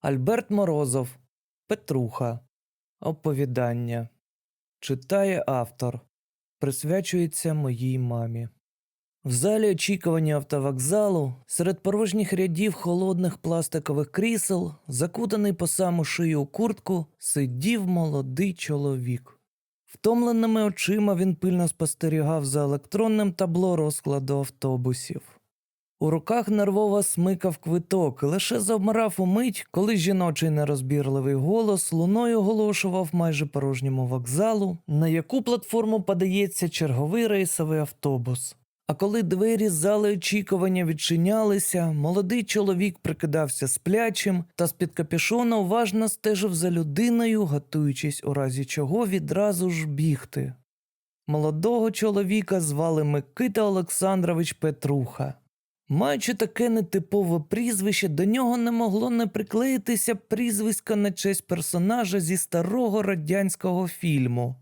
Альберт Морозов, Петруха. Оповідання. Читає автор. Присвячується моїй мамі. В залі очікування автовокзалу, серед порожніх рядів холодних пластикових крісел, закутаний по саму шию куртку, сидів молодий чоловік. Втомленими очима він пильно спостерігав за електронним табло розкладу автобусів. У руках нервово смикав квиток, лише завмирав умить, коли жіночий нерозбірливий голос луною оголошував майже порожньому вокзалу, на яку платформу подається черговий рейсовий автобус. А коли двері з зали очікування відчинялися, молодий чоловік прикидався сплячим та з-під капюшона уважно стежив за людиною, готуючись у разі чого відразу ж бігти. Молодого чоловіка звали Микита Олександрович Петруха. Маючи таке нетипове прізвище, до нього не могло не приклеїтися прізвисько на честь персонажа зі старого радянського фільму.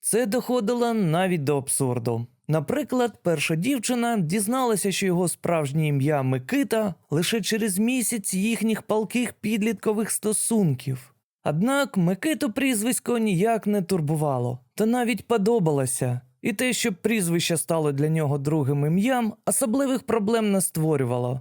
Це доходило навіть до абсурду. Наприклад, перша дівчина дізналася, що його справжнє ім'я Микита лише через місяць їхніх палких підліткових стосунків. Однак Микиту прізвисько ніяк не турбувало, та навіть подобалося. І те, що прізвище стало для нього другим ім'ям, особливих проблем не створювало.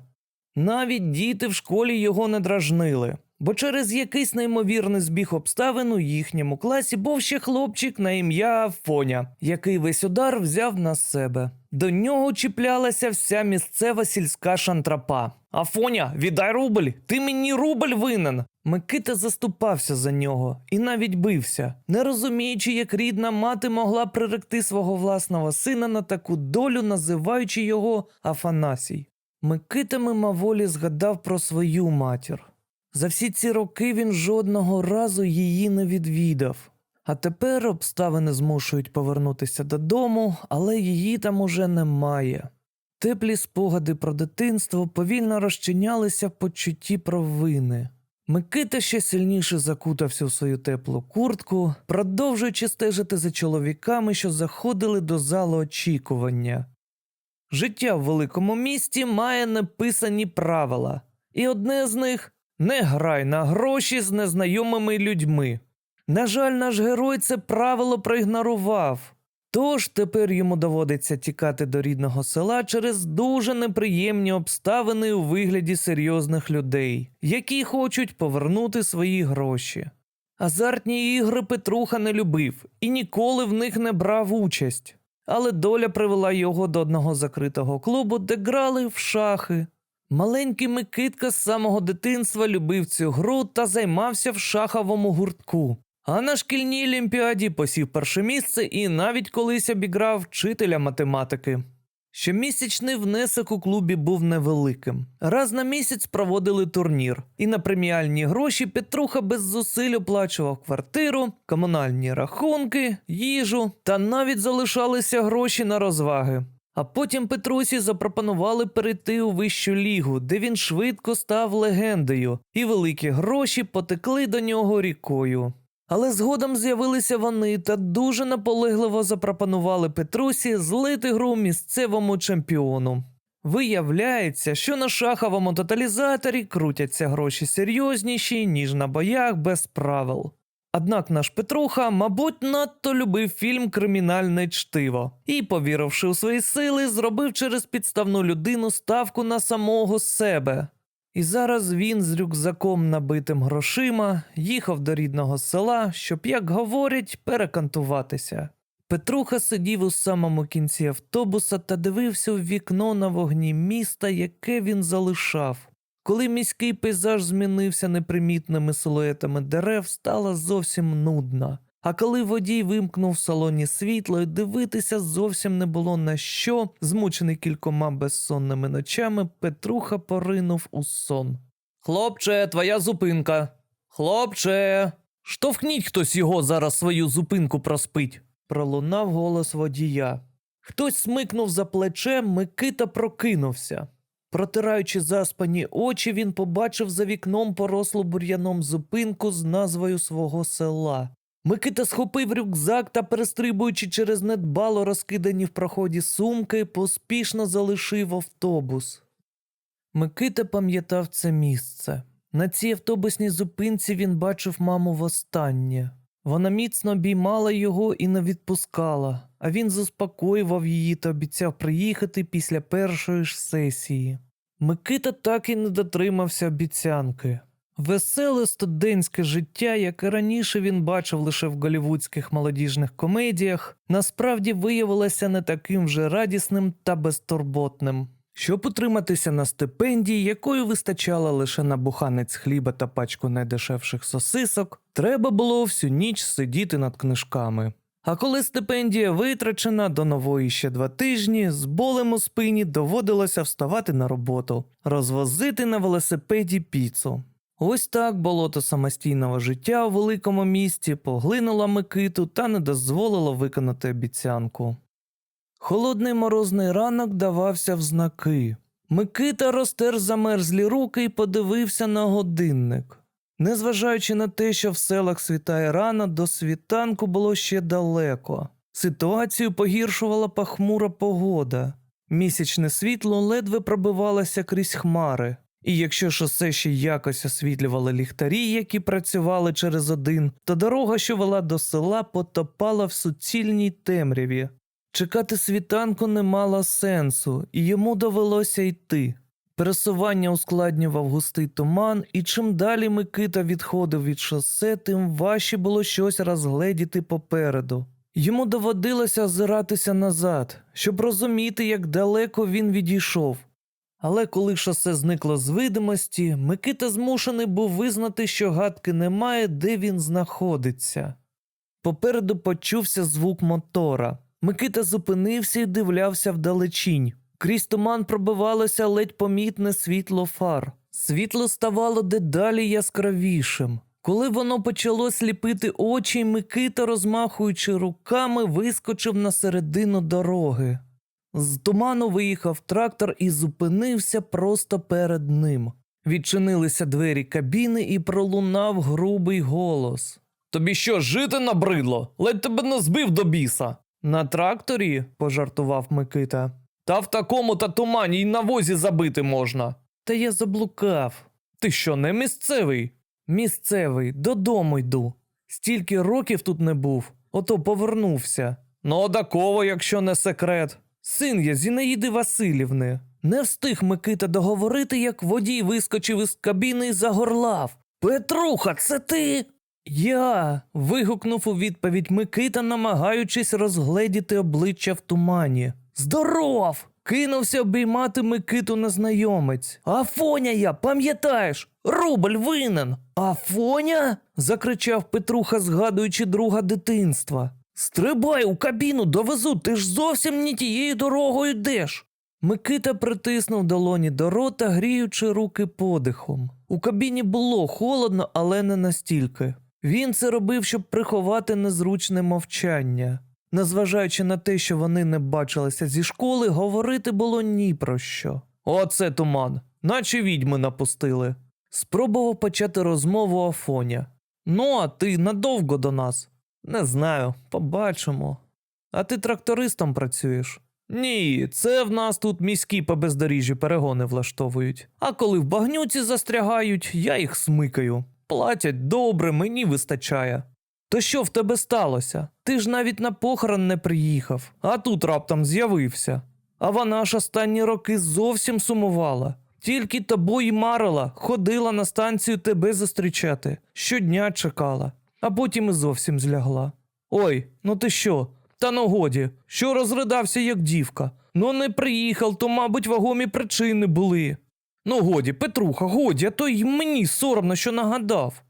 Навіть діти в школі його не дражнили, бо через якийсь неймовірний збіг обставин у їхньому класі був ще хлопчик на ім'я Фоня, який весь удар взяв на себе. До нього чіплялася вся місцева сільська шантрапа. Афоня, віддай рубль! Ти мені рубль винен. Микита заступався за нього і навіть бився, не розуміючи, як рідна мати могла приректи свого власного сина на таку долю, називаючи його Афанасій. Микита мимоволі згадав про свою матір. За всі ці роки він жодного разу її не відвідав. А тепер обставини змушують повернутися додому, але її там уже немає. Теплі спогади про дитинство повільно розчинялися в почутті провини. Микита ще сильніше закутався в свою теплу куртку, продовжуючи стежити за чоловіками, що заходили до залу очікування. Життя в великому місті має неписані правила, і одне з них не грай на гроші з незнайомими людьми. На жаль, наш герой це правило проігнорував. Тож тепер йому доводиться тікати до рідного села через дуже неприємні обставини у вигляді серйозних людей, які хочуть повернути свої гроші. Азартні ігри Петруха не любив і ніколи в них не брав участь, але доля привела його до одного закритого клубу, де грали в шахи. Маленький Микитка з самого дитинства любив цю гру та займався в шаховому гуртку. А на шкільній олімпіаді посів перше місце і навіть колись обіграв вчителя математики. Щомісячний внесок у клубі був невеликим. Раз на місяць проводили турнір, і на преміальні гроші Петруха без зусиль оплачував квартиру, комунальні рахунки, їжу та навіть залишалися гроші на розваги. А потім Петрусі запропонували перейти у вищу лігу, де він швидко став легендою, і великі гроші потекли до нього рікою. Але згодом з'явилися вони та дуже наполегливо запропонували Петрусі злити гру місцевому чемпіону. Виявляється, що на шаховому тоталізаторі крутяться гроші серйозніші, ніж на боях без правил. Однак наш Петруха, мабуть, надто любив фільм Кримінальне чтиво і, повіривши у свої сили, зробив через підставну людину ставку на самого себе. І зараз він з рюкзаком, набитим грошима, їхав до рідного села, щоб, як говорять, перекантуватися. Петруха сидів у самому кінці автобуса та дивився у вікно на вогні міста, яке він залишав. Коли міський пейзаж змінився непримітними силуетами дерев, стало зовсім нудно. А коли водій вимкнув в салоні світло і дивитися зовсім не було на що, змучений кількома безсонними ночами, Петруха поринув у сон. Хлопче, твоя зупинка. Хлопче. Штовхніть хтось його зараз свою зупинку проспить. Пролунав голос водія. Хтось смикнув за плече, Микита прокинувся. Протираючи заспані очі, він побачив за вікном порослу бур'яном зупинку з назвою свого села. Микита схопив рюкзак та, перестрибуючи через недбало розкидані в проході сумки, поспішно залишив автобус. Микита пам'ятав це місце. На цій автобусній зупинці він бачив маму востаннє. Вона міцно обіймала його і не відпускала, а він заспокоював її та обіцяв приїхати після першої ж сесії. Микита так і не дотримався обіцянки. Веселе студентське життя, яке раніше він бачив лише в голівудських молодіжних комедіях, насправді виявилося не таким вже радісним та безтурботним. Щоб утриматися на стипендії, якою вистачало лише на буханець хліба та пачку найдешевших сосисок, треба було всю ніч сидіти над книжками. А коли стипендія витрачена до нової ще два тижні, з болем у спині доводилося вставати на роботу, розвозити на велосипеді піцу. Ось так болото самостійного життя у великому місті поглинуло Микиту та не дозволило виконати обіцянку. Холодний морозний ранок давався в знаки. Микита розтер замерзлі руки і подивився на годинник. Незважаючи на те, що в селах світає рано, до світанку було ще далеко. Ситуацію погіршувала похмура погода. Місячне світло ледве пробивалося крізь хмари, і якщо шосе ще якось освітлювали ліхтарі, які працювали через один, то дорога, що вела до села, потопала в суцільній темряві. Чекати світанку не мало сенсу, і йому довелося йти. Пересування ускладнював густий туман, і чим далі Микита відходив від шосе, тим важче було щось розгледіти попереду. Йому доводилося озиратися назад, щоб розуміти, як далеко він відійшов. Але коли шосе зникло з видимості, Микита змушений був визнати, що гадки немає, де він знаходиться. Попереду почувся звук мотора. Микита зупинився і дивлявся вдалечінь. Крізь туман пробивалося ледь помітне світло фар. Світло ставало дедалі яскравішим. Коли воно почало сліпити очі, Микита, розмахуючи руками, вискочив на середину дороги. З туману виїхав трактор і зупинився просто перед ним. Відчинилися двері кабіни і пролунав грубий голос. Тобі що, жити набридло? Ледь тебе не збив до біса. На тракторі, пожартував Микита. Та в такому та тумані й на возі забити можна. Та я заблукав. Ти що, не місцевий? Місцевий, додому йду. Стільки років тут не був, ото повернувся. Ну, одаково, якщо не секрет. Син я Зінаїди Васильівни. Не встиг Микита договорити, як водій вискочив із кабіни і загорлав. Петруха, це ти? Я. вигукнув у відповідь Микита, намагаючись розгледіти обличчя в тумані. Здоров! Кинувся обіймати Микиту незнайомець. Афоня я, пам'ятаєш? Рубль винен. Афоня? закричав Петруха, згадуючи друга дитинства. Стрибай у кабіну, довезу, ти ж зовсім не тією дорогою йдеш. Микита притиснув долоні до рота, гріючи руки подихом. У кабіні було холодно, але не настільки. Він це робив, щоб приховати незручне мовчання. Незважаючи на те, що вони не бачилися зі школи, говорити було ні про що. Оце туман, наче відьми напустили. Спробував почати розмову Афоня. Ну, а ти надовго до нас? Не знаю, побачимо. А ти трактористом працюєш? Ні, це в нас тут міські по бездоріжжю перегони влаштовують. А коли в багнюці застрягають, я їх смикаю. Платять добре, мені вистачає. То що в тебе сталося? Ти ж навіть на похорон не приїхав, а тут раптом з'явився. А вона ж останні роки зовсім сумувала. Тільки тобою марила, ходила на станцію тебе зустрічати, щодня чекала, а потім і зовсім злягла. Ой, ну ти що? Та ну годі, що розридався, як дівка. Ну не приїхав, то, мабуть, вагомі причини були. Ну годі, Петруха, годі, а то й мені соромно, що нагадав.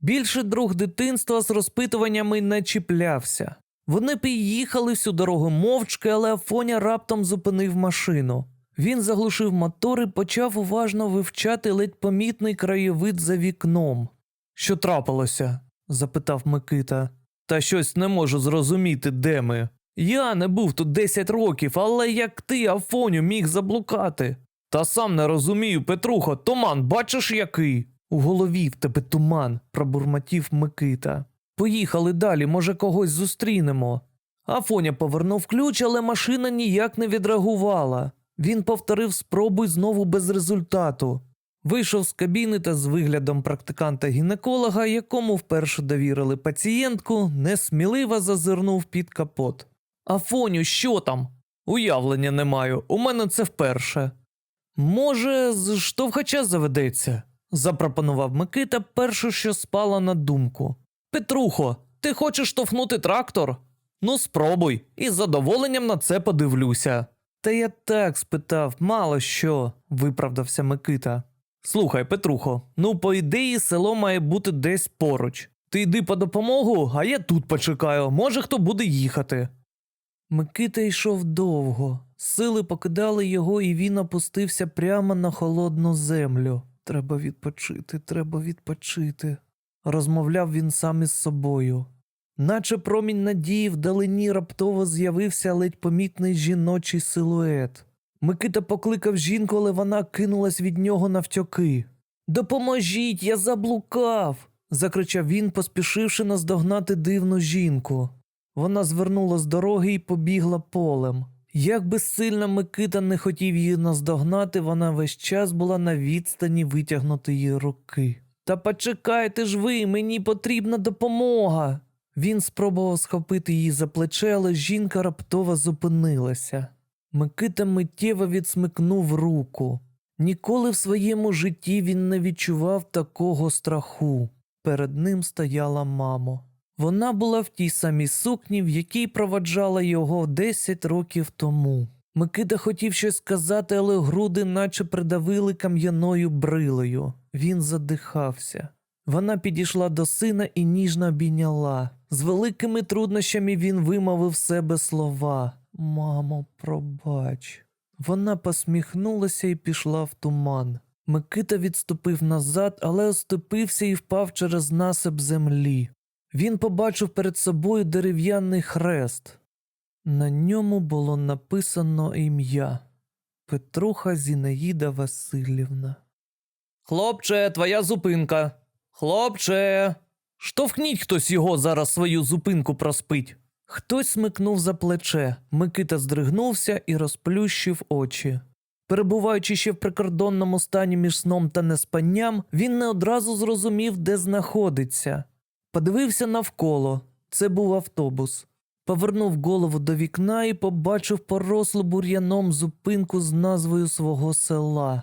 Більше друг дитинства з розпитуваннями не чіплявся. Вони поїхали всю дорогу мовчки, але Афоня раптом зупинив машину. Він заглушив мотор і почав уважно вивчати ледь помітний краєвид за вікном. Що трапилося? Запитав Микита. Та щось не можу зрозуміти, де ми. Я не був тут 10 років, але як ти, Афоню, міг заблукати. Та сам не розумію, Петрухо, туман, бачиш який? У голові в тебе туман, пробурмотів Микита. Поїхали далі, може, когось зустрінемо. Афоня повернув ключ, але машина ніяк не відреагувала. Він повторив спробу й знову без результату. Вийшов з кабіни та з виглядом практиканта-гінеколога, якому вперше довірили пацієнтку, несміливо зазирнув під капот. Афоню, що там? Уявлення не маю, у мене це вперше. Може, з штовхача заведеться, запропонував Микита перше, що спало на думку. Петрухо, ти хочеш штовхнути трактор? Ну, спробуй, і з задоволенням на це подивлюся. Та я так спитав, мало що, виправдався Микита. Слухай, Петрухо, ну по ідеї село має бути десь поруч. Ти йди по допомогу, а я тут почекаю, може хто буде їхати. Микита йшов довго, сили покидали його, і він опустився прямо на холодну землю. Треба відпочити, треба відпочити. Розмовляв він сам із собою. Наче промінь надії вдалині раптово з'явився ледь помітний жіночий силует. Микита покликав жінку, але вона кинулась від нього навтьоки. Допоможіть, я заблукав. закричав він, поспішивши наздогнати дивну жінку. Вона звернула з дороги і побігла полем. Як би сильно Микита не хотів її наздогнати, вона весь час була на відстані витягнутої руки. Та почекайте ж ви, мені потрібна допомога. Він спробував схопити її за плече, але жінка раптово зупинилася. Микита миттєво відсмикнув руку. Ніколи в своєму житті він не відчував такого страху. Перед ним стояла мамо. Вона була в тій самій сукні, в якій проваджала його 10 років тому. Микита хотів щось сказати, але груди наче придавили кам'яною брилою. Він задихався. Вона підійшла до сина і ніжно обійняла. З великими труднощами він вимовив себе слова Мамо, пробач. Вона посміхнулася і пішла в туман. Микита відступив назад, але оступився і впав через насип землі. Він побачив перед собою дерев'яний хрест. На ньому було написано ім'я Петруха Зінаїда Васильівна. Хлопче, твоя зупинка. Хлопче. Штовхніть хтось його зараз свою зупинку проспить. Хтось смикнув за плече. Микита здригнувся і розплющив очі. Перебуваючи ще в прикордонному стані між сном та неспанням, він не одразу зрозумів, де знаходиться. Подивився навколо це був автобус. Повернув голову до вікна і побачив порослу бур'яном зупинку з назвою свого села.